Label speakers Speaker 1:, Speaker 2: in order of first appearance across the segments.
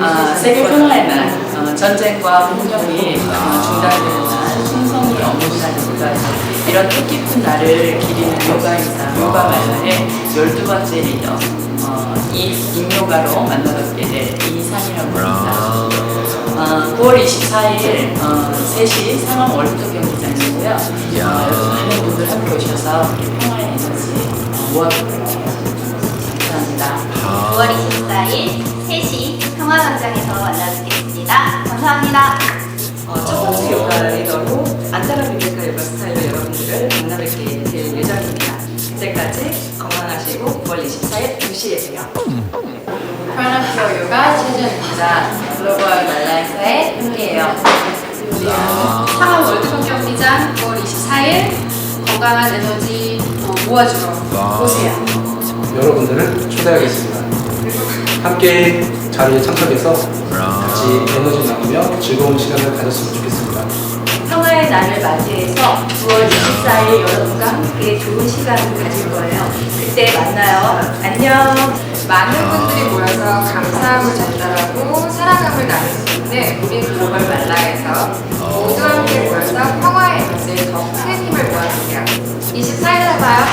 Speaker 1: 아, 세계 평화의 날, 어, 전쟁과 폭력이 어, 중단되는 날, 충성이 업무 날입니다. 이런 뜻깊은 날을 기리는 요가이사, 요가 말라의 12번째 리더, 어, 이 임요가로 만나뵙게 될 이상이라고 합니다. 어, 9월 24일 어, 3시 상암 월드컵 경기장이고요. 어, 여러분 많은 분들 함께 오셔서 우리 평화의 에너지 어, 모아보도록 해요. 감사합니다.
Speaker 2: 9월 24일 3시 평화광장에서 만나뵙겠습니다. 감사합니다.
Speaker 3: 어, 첫 번째 요가 리더로 안타라 비베카 요가 스타일로 여러분들을 만나뵙게 될 예정입니다. 그때까지 건강하시고 9월 24일 2시에 봬요.
Speaker 1: 프라나피어 요가 최준입니다. 글로벌 말라이사에 함께해요.
Speaker 4: 상암 월드컵 경기장 9월 24일 건강한 에너지 어, 모아주러 오세요.
Speaker 5: 여러분들을 초대하겠습니다. 함께 자리에 참석해서 같이 에너지 나누며 즐거운 시간을 가졌으면 좋겠습니다.
Speaker 2: 평화의 날을 맞이해서 9월 24일 여러분과 함께 좋은 시간을 가질 거예요. 그때 만나요. 안녕.
Speaker 4: 많은 분들이 모여서 감사함을 전달하고 사랑함을 나눌 수 있는 우리 글로벌 말라에서 모두 함께 모여서 평화의 에너지에 더큰 힘을 모아주세요. 24일에 봐요.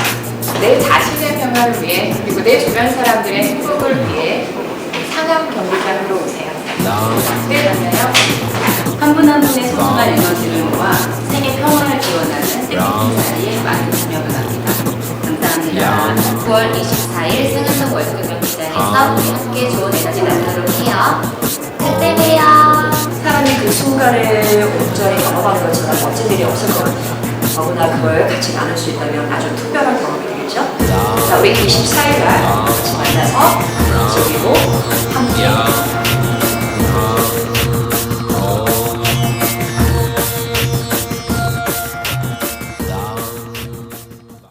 Speaker 4: 내 자신의 평화를 위해 그리고 내 주변 사람들의 행복을 위해
Speaker 1: 분 한 분의 소중한 에너지를 모아 세계 평화를 기원하는 뜻깊은 자리에 많은 참여가 갑니다. 감사합니다.
Speaker 2: 9월 24일 승은동 월드컵 경기장에서 우리 함께 좋은 에너지 나누도록 해요. 그때 봬요.
Speaker 3: 사람이 그 순간에 온전히 경험한 것처럼 멋진 일이 없을 것 같아요. 더구나 그걸 같이 나눌 수 있다면 아주 특별한 경험이 되겠죠? 자, 우리 24일 날